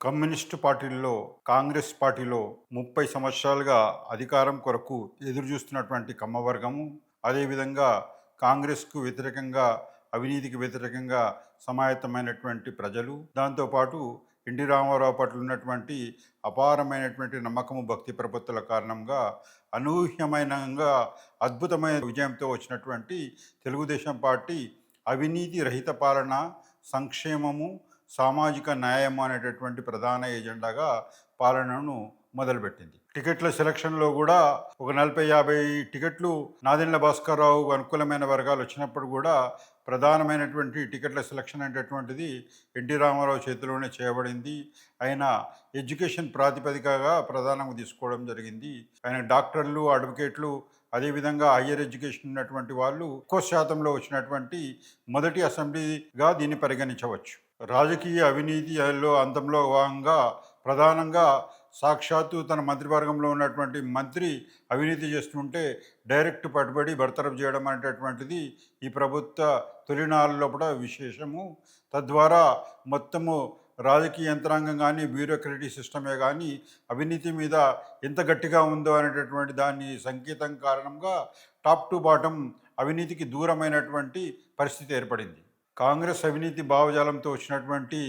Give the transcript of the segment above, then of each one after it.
Communist పార్టీల్లో కాంగ్రెస్ పార్టీలో ముప్పై సంవత్సరాలుగా అధికారం కొరకు ఎదురుచూస్తున్నటువంటి కమ్మవర్గము అదేవిధంగా కాంగ్రెస్కు వ్యతిరేకంగా అవినీతికి వ్యతిరేకంగా సమాయత్తమైనటువంటి ప్రజలు దాంతోపాటు ఎన్టీ రామారావు పట్ల ఉన్నటువంటి అపారమైనటువంటి నమ్మకము భక్తి ప్రపత్తుల కారణంగా అనూహ్యమైనంగా అద్భుతమైన విజయంతో వచ్చినటువంటి తెలుగుదేశం పార్టీ అవినీతి రహిత పాలన సంక్షేమము సామాజిక న్యాయం అనేటటువంటి ప్రధాన ఎజెండాగా పాలనను మొదలుపెట్టింది. టికెట్ల సెలక్షన్లో కూడా ఒక నలభై యాభై టికెట్లు నాదెండ్ల భాస్కర్రావు అనుకూలమైన వర్గాలు వచ్చినప్పుడు కూడా ప్రధానమైనటువంటి టికెట్ల సెలక్షన్ అనేటటువంటిది ఎన్టీ రామారావు చేతిలోనే చేయబడింది. ఆయన ఎడ్యుకేషన్ ప్రాతిపదికగా ప్రధానంగా తీసుకోవడం జరిగింది. ఆయన డాక్టర్లు అడ్వకేట్లు అదేవిధంగా హయ్యర్ ఎడ్యుకేషన్ ఉన్నటువంటి వాళ్ళు ఎక్కువ శాతంలో వచ్చినటువంటి మొదటి అసెంబ్లీగా దీన్ని పరిగణించవచ్చు. రాజకీయ అవినీతిలో అంతంలో భాగంగా ప్రధానంగా సాక్షాత్తు తన మంత్రివర్గంలో ఉన్నటువంటి మంత్రి అవినీతి చేస్తుంటే డైరెక్ట్ పట్టుబడి బర్తరఫ్ చేయడం అనేటటువంటిది ఈ ప్రభుత్వ తొలినాళ్ళలో కూడా విశేషము. తద్వారా మొత్తము రాజకీయ యంత్రాంగం కానీ బ్యూరోక్రటీ సిస్టమే కానీ అవినీతి మీద ఎంత గట్టిగా ఉందో అనేటటువంటి దాని సంకేతం కారణంగా టాప్ టు బాటం అవినీతికి దూరమైనటువంటి పరిస్థితి ఏర్పడింది. కాంగ్రెస్ అవినీతి భావజాలంతో వచ్చినటువంటి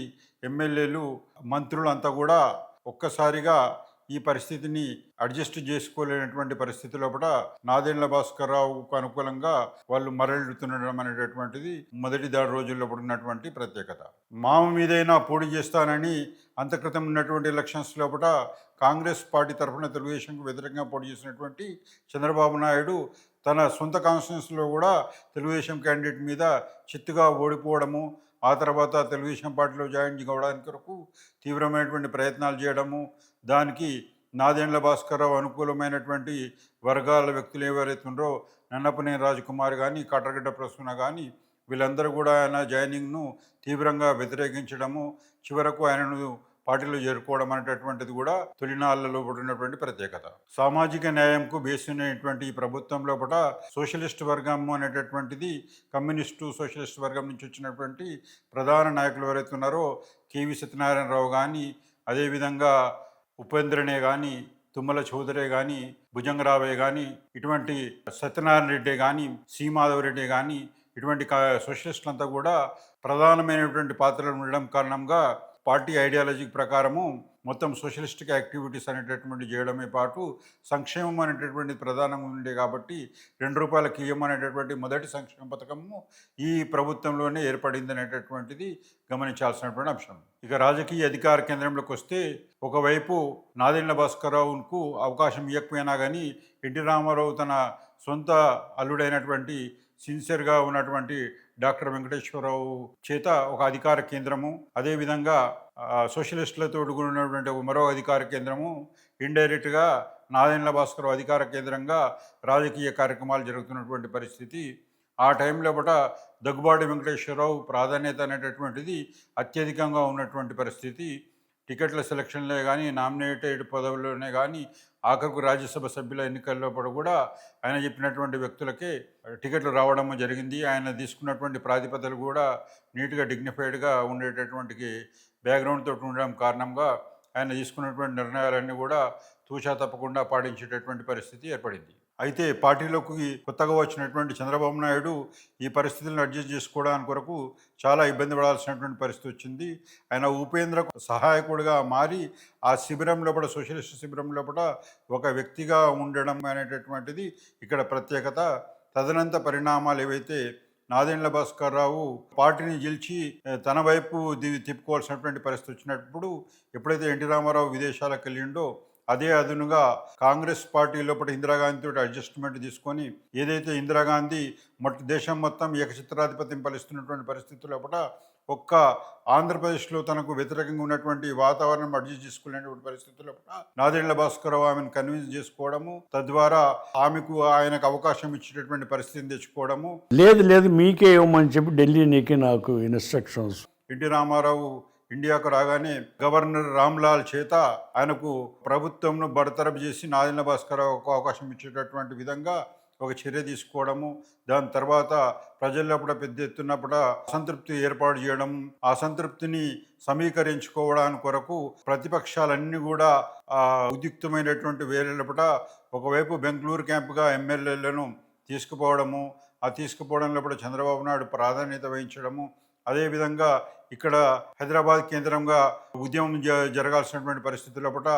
ఎమ్మెల్యేలు మంత్రులు అంతా కూడా ఒక్కసారిగా ఈ పరిస్థితిని అడ్జస్ట్ చేసుకోలేనటువంటి పరిస్థితి లోపల నాదెండ్ల భాస్కర్ రావుకు అనుకూలంగా వాళ్ళు మరలుతుండడం అనేటటువంటిది మొదటి దాడి రోజుల్లో ఉన్నటువంటి ప్రత్యేకత. మామ మీదైనా పోటీ చేస్తానని అంతక్రితం ఉన్నటువంటి ఎలక్షన్స్ లోపల కాంగ్రెస్ పార్టీ తరఫున తెలుగుదేశంకు వ్యతిరేకంగా పోటీ చేసినటువంటి చంద్రబాబు నాయుడు తన సొంత కాన్స్టిట్యూన్సీలో కూడా తెలుగుదేశం క్యాండిడేట్ మీద చిత్తుగా ఓడిపోవడము ఆ తర్వాత తెలుగుదేశం పార్టీలో జాయిన్ కావడానికి కొరకు తీవ్రమైనటువంటి ప్రయత్నాలు చేయడము దానికి నాదెండ్ల భాస్కర్రావు అనుకూలమైనటువంటి వర్గాల వ్యక్తులు ఎవరైతే ఉన్నారో నన్నపనేని రాజకుమార్ కానీ కాటరగడ్డ ప్రసూన కానీ వీళ్ళందరూ కూడా ఆయన జాయినింగ్ను తీవ్రంగా వ్యతిరేకించడము చివరకు ఆయనను పార్టీలో చేరుకోవడం అనేటటువంటిది కూడా తొలినాళ్ళలో ఉన్నటువంటి ప్రత్యేకత. సామాజిక న్యాయంకు బేసినటువంటి ఈ ప్రభుత్వంలో కూడా సోషలిస్ట్ వర్గం అనేటటువంటిది కమ్యూనిస్టు సోషలిస్ట్ వర్గం నుంచి వచ్చినటువంటి ప్రధాన నాయకులు ఎవరైతే ఉన్నారో కేవి సత్యనారాయణరావు కానీ అదేవిధంగా ఉపేంద్రనే కానీ తుమ్మల చౌదరే కానీ భుజంగరావే కానీ ఇటువంటి సత్యనారాయణ రెడ్డి కానీ శ్రీమాధవ్ రెడ్డి కానీ ఇటువంటి కా- సోషలిస్టులంతా కూడా ప్రధానమైనటువంటి పాత్రలు ఉండడం కారణంగా పార్టీ ఐడియాలజీ ప్రకారము మొత్తం సోషలిస్టిక్ యాక్టివిటీస్ అనేటటువంటి చేయడమే పాటు సంక్షేమం అనేటటువంటి ప్రధానంగా ఉండే కాబట్టి రెండు రూపాయల రూపాయలకి అనేటటువంటి మొదటి సంక్షేమ పథకము ఈ ప్రభుత్వంలోనే ఏర్పడింది అనేటటువంటిది గమనించాల్సినటువంటి అంశం. ఇక రాజకీయ అధికార కేంద్రంలోకి వస్తే ఒకవైపు నాదెండ్ల భాస్కర్రావుకు అవకాశం ఇవ్వకపోయినా కానీ ఎన్టీ రామారావు తన సొంత అల్లుడైనటువంటి సిన్సియర్గా ఉన్నటువంటి డాక్టర్ వెంకటేశ్వరరావు చేత ఒక అధికార కేంద్రము అదేవిధంగా సోషలిస్టులతో ఉన్నటువంటి మరో అధికార కేంద్రము ఇండైరెక్ట్గా నాదెండ్ల భాస్కర్ అధికార కేంద్రంగా రాజకీయ కార్యక్రమాలు జరుగుతున్నటువంటి పరిస్థితి. ఆ టైంలో పట దగ్గుబాటి వెంకటేశ్వరరావు ప్రాధాన్యత అనేటటువంటిది అత్యధికంగా ఉన్నటువంటి పరిస్థితి. టికెట్ల సెలక్షన్లే కానీ నామినేటెడ్ పదవుల్లోనే కానీ ఆఖరుకు రాజ్యసభ సభ్యుల ఎన్నికల్లో కూడా ఆయన చెప్పినటువంటి వ్యక్తులకే టికెట్లు రావడం జరిగింది. ఆయన తీసుకున్నటువంటి ప్రాతిపదలు కూడా నీట్గా డిగ్నిఫైడ్గా ఉండేటటువంటి బ్యాక్గ్రౌండ్ తోటి ఉండడం కారణంగా ఆయన తీసుకున్నటువంటి నిర్ణయాలన్నీ కూడా తూచా తప్పకుండా పాటించేటటువంటి పరిస్థితి ఏర్పడింది. అయితే పార్టీలోకి కొత్తగా వచ్చినటువంటి చంద్రబాబు నాయుడు ఈ పరిస్థితులను అడ్జస్ట్ చేసుకోవడానికి కొరకు చాలా ఇబ్బంది పడాల్సినటువంటి పరిస్థితి వచ్చింది. ఆయన ఉపేంద్ర సహాయకుడిగా మారి ఆ శిబిరం లోపల సోషలిస్ట్ శిబిరం లోపల ఒక వ్యక్తిగా ఉండడం అనేటటువంటిది ఇక్కడ ప్రత్యేకత. తదనంత పరిణామాలు ఏవైతే నాదెండ్ల భాస్కర్ రావు పార్టీని గెలిచి తన వైపు తిప్పుకోవాల్సినటువంటి పరిస్థితి వచ్చినప్పుడు ఎప్పుడైతే ఎన్టీ రామారావు విదేశాలకు వెళ్ళిండో అదే అదునుగా కాంగ్రెస్ పార్టీ లోపల ఇందిరాగాంధీ తోటి అడ్జస్ట్మెంట్ తీసుకొని ఏదైతే ఇందిరాగాంధీ మొట్ట దేశం మొత్తం ఏకచిత్రాధిపత్యం ఫలిస్తున్నటువంటి పరిస్థితి లోపల ఒక్క ఆంధ్రప్రదేశ్లో తనకు వ్యతిరేకంగా ఉన్నటువంటి వాతావరణం అడ్జస్ట్ చేసుకునేటువంటి పరిస్థితి లోపల నాదెండ్ల భాస్కరరావు ఆమెను కన్విన్స్ చేసుకోవడము తద్వారా ఆమెకు ఆయనకు అవకాశం ఇచ్చేటటువంటి పరిస్థితిని తెచ్చుకోవడము. లేదు లేదు మీకే ఇవ్వమని చెప్పి ఢిల్లీ నీకే నాకు ఇన్స్ట్రక్షన్స్ ఎన్టీ రామారావు ఇండియాకు రాగానే గవర్నర్ రామ్లాల్ చేత ఆయనకు ప్రభుత్వంను బడతరపు చేసి నాదిన భాస్కర్ ఒక అవకాశం ఇచ్చేటటువంటి విధంగా ఒక చర్య తీసుకోవడము దాని తర్వాత ప్రజల్లో కూడా పెద్ద ఎత్తున్నప్పుడు అసంతృప్తి ఏర్పాటు చేయడం ఆ అసంతృప్తిని సమీకరించుకోవడానికి కొరకు ప్రతిపక్షాలన్నీ కూడా ఉద్యుక్తమైనటువంటి వేరేపట ఒకవైపు బెంగళూరు క్యాంపుగా ఎమ్మెల్యేలను తీసుకుపోవడము ఆ తీసుకుపోవడంలో కూడా చంద్రబాబు నాయుడు ప్రాధాన్యత వహించడము అదేవిధంగా ఇక్కడ హైదరాబాద్ కేంద్రంగా ఉద్యమం జ జరగాల్సినటువంటి పరిస్థితుల పూట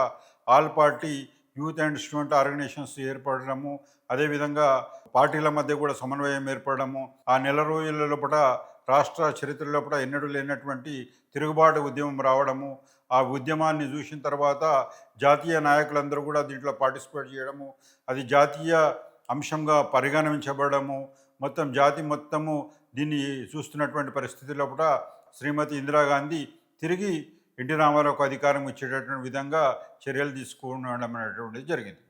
all party youth and student organisations ఏర్పడడము అదేవిధంగా పార్టీల మధ్య కూడా సమన్వయం ఏర్పడము ఆ నెల రోజుల లోపల రాష్ట్ర చరిత్ర లోపల ఎన్నడూ లేనటువంటి తిరుగుబాటు ఉద్యమం రావడము ఆ ఉద్యమాన్ని చూసిన తర్వాత జాతీయ నాయకులందరూ కూడా దీంట్లో పార్టిసిపేట్ చేయడము అది జాతీయ అంశంగా పరిగణించబడము మొత్తం జాతి మొత్తము దీన్ని చూస్తున్నటువంటి పరిస్థితి లోపల శ్రీమతి ఇందిరాగాంధీ తిరిగి ఎన్టీ రామారావుకు అధికారం ఇచ్చేటటువంటి విధంగా చర్యలు తీసుకునడం అనేటువంటిది జరిగింది.